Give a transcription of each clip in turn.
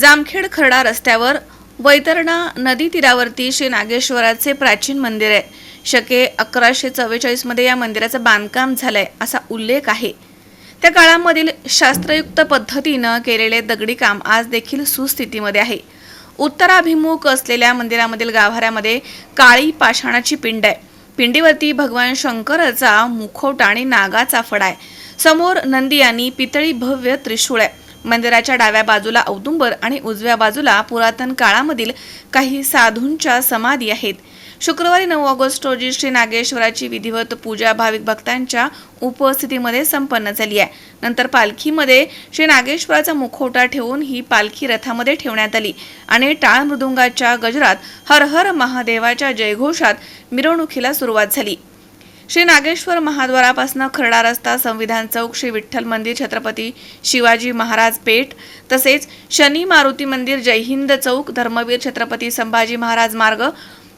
जामखेड खरडा रस्त्यावर वैतरणा नदी तीरावरती श्री नागेश्वराचे प्राचीन मंदिर आहे. शके अकराशे चव्वेचाळीसमध्ये या मंदिराचं बांधकाम झालंय असा उल्लेख आहे. त्या काळामधील शास्त्रयुक्त पद्धतीनं केलेले दगडी काम आज देखील सुस्थितीमध्ये आहे. उत्तराभिमुख असलेल्या मंदिरामधील गाभाऱ्यामध्ये काळी पाषाणाची पिंड आहे. पिंडीवरती भगवान शंकराचा मुखवटा आणि नागाचा फडा आहे. समोर नंदी आणि पितळी भव्य त्रिशूळ आहे. मंदिराच्या डाव्या बाजूला औदुंबर आणि उजव्या बाजूला पुरातन काळामधील काही साधूंच्या समाधी आहेत. शुक्रवारी नऊ ऑगस्ट रोजी श्री नागेश्वराची विधिवत पूजा भाविक भक्तांच्या उपस्थितीमध्ये संपन्न झाली आहे. नंतर पालखीमध्ये श्री नागेश्वराचा मुखवटा ठेवून ही पालखी रथामध्ये ठेवण्यात आली. आणि टाळ मृदुंगाच्या गजरात हर हर महादेवाच्या जयघोषात मिरवणुकीला सुरुवात झाली. श्री नागेश्वर महाद्वारापासून खरडा रस्ता संविधान चौक श्री विठ्ठल मंदिर छत्रपती शिवाजी महाराज पेठ तसेच शनी मारुती मंदिर जय हिंद चौक धर्मवीर छत्रपती संभाजी महाराज मार्ग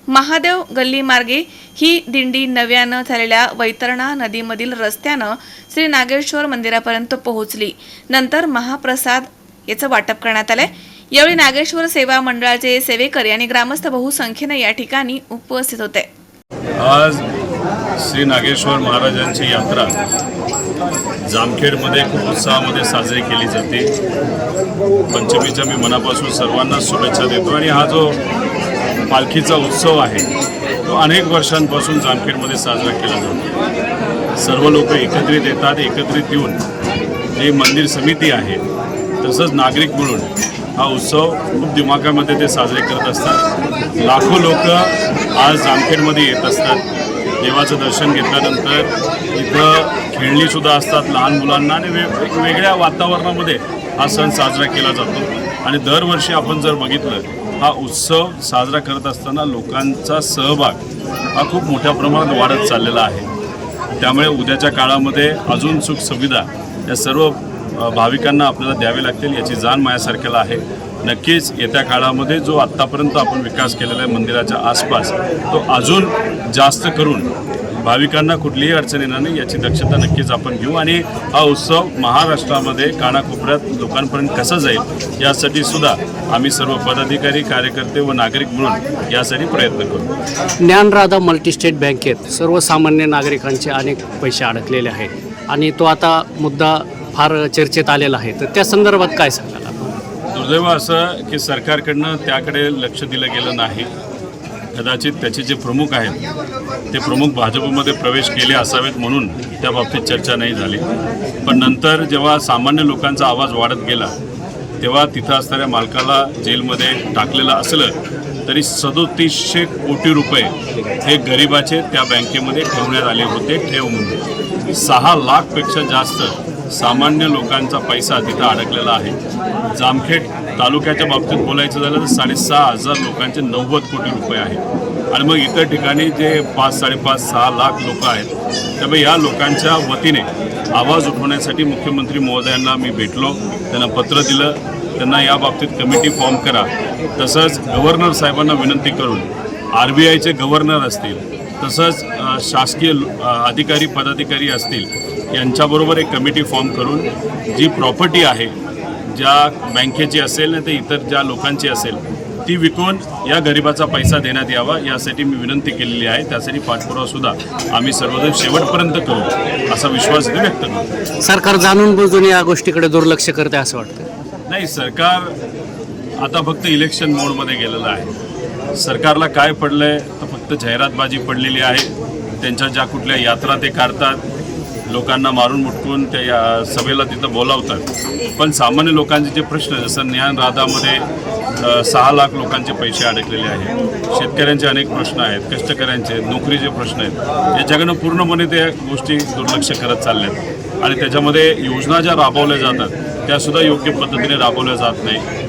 महादेव गल्ली मार्गे ही दिंडी नव्यानं झालेल्या वैतरणा नदीमधील रस्त्यानं श्री नागेश्वर मंदिरापर्यंत पोहोचली. नंतर महाप्रसाद याचं वाटप करण्यात आलंय. यावेळी नागेश्वर सेवा मंडळाचे सेवेकरी आणि ग्रामस्थ बहुसंख्येनं या ठिकाणी उपस्थित होते. आज श्री नागेश्वर महाराजांची यात्रा जामखेडमध्ये खूप उत्साहामध्ये साजरी केली जाते. पंचमीच्या मी मनापासून सर्वांना शुभेच्छा देतो. आणि हा जो पालखीचा उत्सव आहे. तो अनेक वर्षांपासून जामखेडमध्ये साजरा केला जातो. सर्व लोक एकत्रित येतात एकत्रित येऊन जी मंदिर समिती आहे तसंच नागरिक मिळून हा उत्सव खूप दिमागामध्ये ते साजरे करत असतात. लाखो लोक आज जामखेडमध्ये येत असतात. देवाचं दर्शन घेतल्यानंतर इथं खेळणीसुद्धा असतात लहान मुलांना आणि वे वेगवेगळ्या वातावरणामध्ये हा सण साजरा केला जातो. आणि दरवर्षी आपण जर बघितलं हा उत्सव साजरा करत असताना लोकांचा सहभाग हा खूप मोठ्या प्रमाणात वाढत चाललेला आहे. त्यामुळे उद्याच्या काळामध्ये अजून सुख सुविधा या सर्व भाविकांना आपल्याला द्यावे लागतील याची जाण माझ्यासारख्याला आहे. नक्कीच येत्या काळामध्ये जो आत्तापर्यंत आपण विकास केलेला आहे मंदिराच्या आसपास तो अजून जास्त करून भाविकांना कुठलीही अडचण येणार नाही याची दक्षता नक्कीच आपण घेऊ. आणि हा उत्सव महाराष्ट्रामध्ये कानाकोपऱ्यात लोकांपर्यंत कसा जाईल यासाठी सुद्धा आम्ही सर्व पदाधिकारी कार्यकर्ते व नागरिक मिळून यासाठी प्रयत्न करू. ज्ञानराधा मल्टीस्टेट बँकेत सर्वसामान्य नागरिकांचे अनेक पैसे अडकलेले आहेत. आणि तो आता मुद्दा फार चर्चेत आलेला आहे. तर त्या संदर्भात काय सांगाल? दुर्दैव असं की सरकारकडनं त्याकडे लक्ष दिलं गेलं नाही. कदाचित त्याचे जे प्रमुख आहेत ते प्रमुख भाजपमध्ये प्रवेश केले असावेत म्हणून त्या बाबतीत चर्चा नाही झाली. पण नंतर जेव्हा सामान्य लोकांचा आवाज वाढत गेला तेव्हा तिथं असणाऱ्या मालकाला जेलमध्ये टाकलेलं असलं तरी सदोतीसशे कोटी रुपये हे गरिबाचे त्या बँकेमध्ये ठेवण्यात आले होते ठेव म्हणून. सहा लाखपेक्षा जास्त सामान्य लोकांचा पैसा तिथं अडकलेला आहे. जामखेड तालुक्याच्या बाबतीत बोलायचं झालं तर साडेसहा हजार लोकांचे नव्वद कोटी रुपये आहेत. आणि मग इतर ठिकाणी जे पाच साडेपाच सहा लाख लोक आहेत त्यामुळे या लोकांच्या वतीने आवाज उठवण्यासाठी मुख्यमंत्री महोदयांना मी भेटलो. त्यांना पत्र दिलं. त्यांना या बाबतीत कमिटी फॉर्म करा. तसंच गव्हर्नर साहेबांना विनंती करून आर बी आयचे गव्हर्नर असतील तसंच शासकीय अधिकारी पदाधिकारी असतील यांच्याबरोबर एक कमिटी फॉर्म करून जी प्रॉपर्टी आहे ज्या बँकेची असेल नाही तर इतर ज्या लोकांची असेल ती विकून या गरिबाचा पैसा देण्यात यावा यासाठी मी विनंती केलेली आहे. त्यासाठी पाठपुरावा सुद्धा आम्ही सर्वजण शेवटपर्यंत करू असा विश्वास इथे व्यक्त करू सरकार जाणून बुजून या गोष्टीकडे दुर्लक्ष करते असं वाटतं. नाही सरकार आता फक्त इलेक्शन मोडमध्ये गेलेलं आहे. सरकारला काय पडलंय तर फक्त जाहिरातबाजी पडलेली आहे. त्यांच्या ज्या कुठल्या यात्रा ते काढतात लोकांना मारून मुटकून त्या या सभेला तिथं बोलावतात. पण सामान्य लोकांचे जे प्रश्न जसं ज्ञान राधामध्ये सहा लाख लोकांचे पैसे अडकलेले आहेत. शेतकऱ्यांचे अनेक प्रश्न आहेत कष्टकऱ्यांचे नोकरीचे प्रश्न आहेत. याच्याकडनं पूर्णपणे त्या गोष्टी दुर्लक्ष करत चालल्यात. आणि त्याच्यामध्ये योजना ज्या राबवल्या जातात त्यासुद्धा योग्य पद्धतीने राबवल्या जात नाही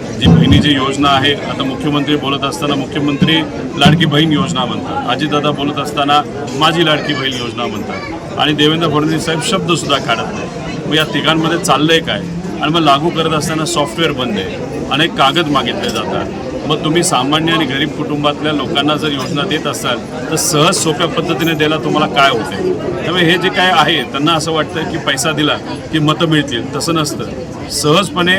जी योजना आहे आता मुख्यमंत्री बोलत असताना मुख्यमंत्री लाडकी बहीण योजना म्हणतात. अजितदादा बोलत असताना माझी लाडकी बहीण योजना म्हणतात. आणि देवेंद्र फडणवीस साहेब शब्दसुद्धा काढत नाही मग या तिघांमध्ये चाललंय काय? आणि मग लागू करत असताना सॉफ्टवेअर बंद आहे. अनेक कागद मागितले जातात. मग तुम्ही सामान्य आणि गरीब कुटुंबातल्या लोकांना जर योजना देत असाल तर सहज सोप्या पद्धतीने द्यायला तुम्हाला काय होते? त्यामुळे हे जे काय आहे त्यांना असं वाटतं की पैसा दिला की मतं मिळतील. तसं नसतं. सहजपणे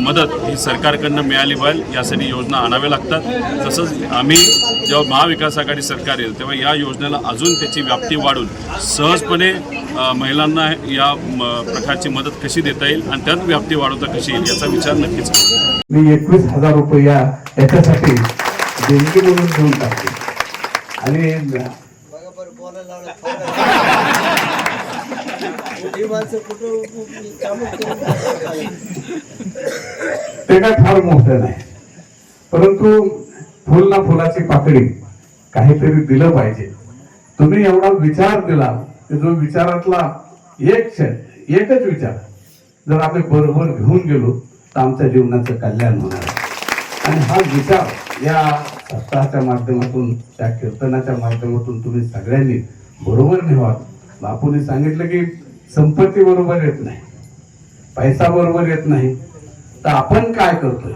मदत ही सरकारकडनं मिळाली पाहिजे यासाठी योजना आणाव्या लागतात तसंच आम्ही जेव्हा महाविकास आघाडी सरकार येईल तेव्हा या योजनेला अजून त्याची व्याप्ती वाढून सहजपणे महिलांना या प्रकारची मदत कशी देता येईल आणि त्यात व्याप्ती वाढवता कशी येईल याचा विचार नक्कीच करू. मी एकवीस हजार रुपये या याच्यासाठी देणगी म्हणून घेऊन टाकते आणि ते काय फार मोठं नाही. परंतु फुल ना फुलाची पाकळी काहीतरी दिलं पाहिजे. तुम्ही एवढा विचार दिला की जो विचारातला एक क्षण एकच विचार जर आम्ही बरोबर घेऊन गेलो तर आमच्या जीवनाचं कल्याण होणार आणि हा विचार या सप्ताहाच्या माध्यमातून त्या कीर्तनाच्या माध्यमातून तुम्ही सगळ्यांनी बरोबर नेवा बापूने सांगितलं की संपत्ती बरोबर येत नाही. पैसा बरोबर येत नाही. तर आपण काय करतोय?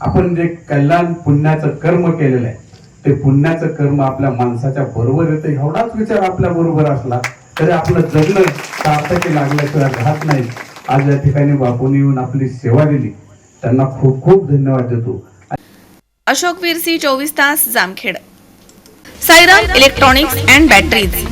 आपण जे कल्याण पुण्याचं कर्म केलेलं आहे ते पुण्याचं कर्म आपल्या माणसाच्या बरोबर येतं. एवढाच विचार आपल्या बरोबर असला तरी आपलं जगणं सार्थकी लागल्याशिवाय राहत नाही. आज या ठिकाणी बापूंनी येऊन आपली सेवा दिली. त्यांना खूप खूप धन्यवाद देतो. अशोक विरसी चोवीस तास Jamkhed. Sairam electronics and batteries.